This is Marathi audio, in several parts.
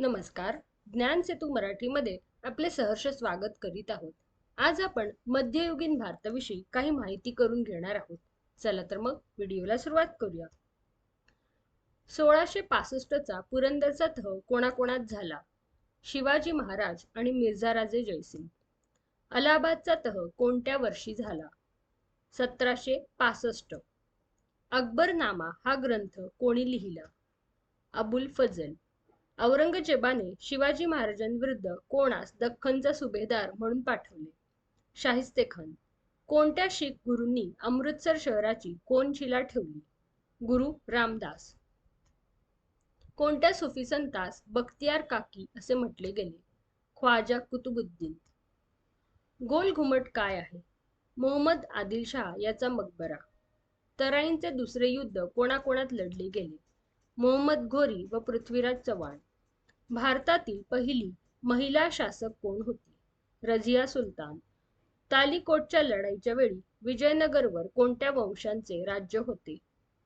नमस्कार. ज्ञान सेतू मराठीमध्ये आपले सहर्ष स्वागत करीत आहोत. आज आपण मध्ययुगीन भारताविषयी काही माहिती करून घेणार आहोत. चला तर मग व्हिडिओला सुरुवात करूया. सोळाशे पासष्टचा पुरंदरचा तह कोणाकोणात झाला? शिवाजी महाराज आणि मिर्झा राजे जयसिंग. अलाहाबादचा तह कोणत्या वर्षी झाला? सतराशे पासष्ट. अकबरनामा हा ग्रंथ कोणी लिहिला? अबुल फजल. औरंगजेबाने शिवाजी महाराजांविरुद्ध कोणास दख्खनचा सुभेदार म्हणून पाठवले? शाहिस्ते खान कोणत्या शीख गुरूंनी अमृतसर शहराची कोनशिला ठेवली? गुरु रामदास. कोणत्या सुफी संतास बख्तियार काकी असे म्हटले गेले? ख्वाजा कुतुबुद्दीन. गोल घुमट काय आहे? मोहम्मद आदिलशाह याचा मकबरा. तराईंचे दुसरे युद्ध कोणाकोणात लढले गेले? मोहम्मद घोरी व पृथ्वीराज चव्हाण. भारतातील पहिली महिला शासक कोण होती? रझिया सुलतान. तालिकोटच्या लढाईच्या वेळी विजयनगरवर कोणत्या वंशांचे राज्य होते?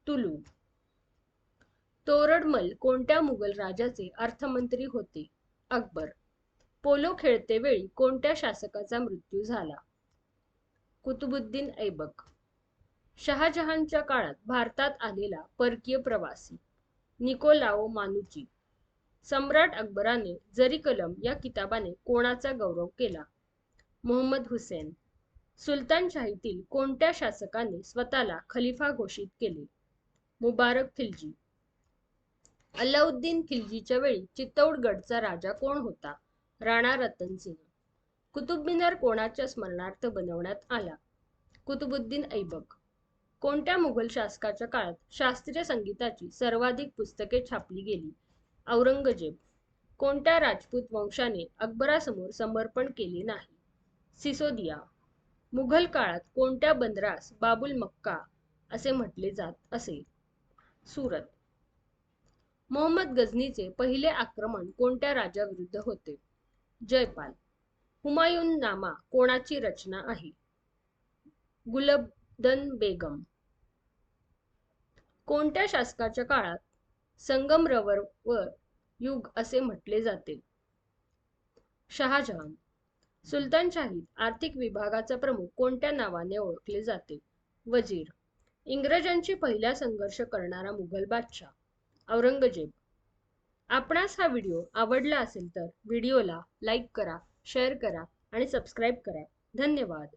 तुलू. तोरडमल कोणत्या मुघल राजाचे अर्थमंत्री होते? अकबर. पोलो खेळते वेळी कोणत्या शासकाचा मृत्यू झाला? कुतुबुद्दीन ऐबक. शहाजहानच्या काळात भारतात आलेला परकीय प्रवासी निकोलाओ मानुची. सम्राट अकबराने जरी कलम या किताबाने कोणाचा गौरव केला? मोहम्मद हुसेन. सुलतानशाहीतील कोणत्या शासकाने स्वतःला खलिफा घोषित केले? मुबारक खिलजी. अल्लाउद्दीन खिलजीच्या वेळी चित्तौडगडचा राजा कोण होता? राणा रतनसिंह. कुतुब मिनार कोणाच्या स्मरणार्थ बनवण्यात आला? कुतुबुद्दीन ऐबक. कोणत्या मुघल शासकाच्या काळात शास्त्रीय संगीताची सर्वाधिक पुस्तके छापली गेली? औरंगजेब कोणत्या राजपूत वंशाने अकबरासमोर समर्पण केले नाही? सिसोदिया मुघल काळात कोणत्या बंदरास बाबुल मक्का असे म्हटले जात असे? सुरत मोहम्मद गझनीचे पहिले आक्रमण कोणत्या राजाविरुद्ध होते? जयपाल हुमायून नामा कोणाची रचना आहे? गुलबदन बेगम कोणत्या शासकाच्या काळात संगमरवर व युग असे म्हटले जाते. शहाजहान सुलतानशाहीत आर्थिक विभागाचा प्रमुख कोणत्या नावाने ओळखले जाते? वजीर इंग्रजांची पहिला संघर्ष करणारा मुघल बादशाह औरंगजेब. आपणास हा व्हिडिओ आवडला असेल तर व्हिडिओला लाईक करा शेअर करा आणि सबस्क्राईब करा. धन्यवाद.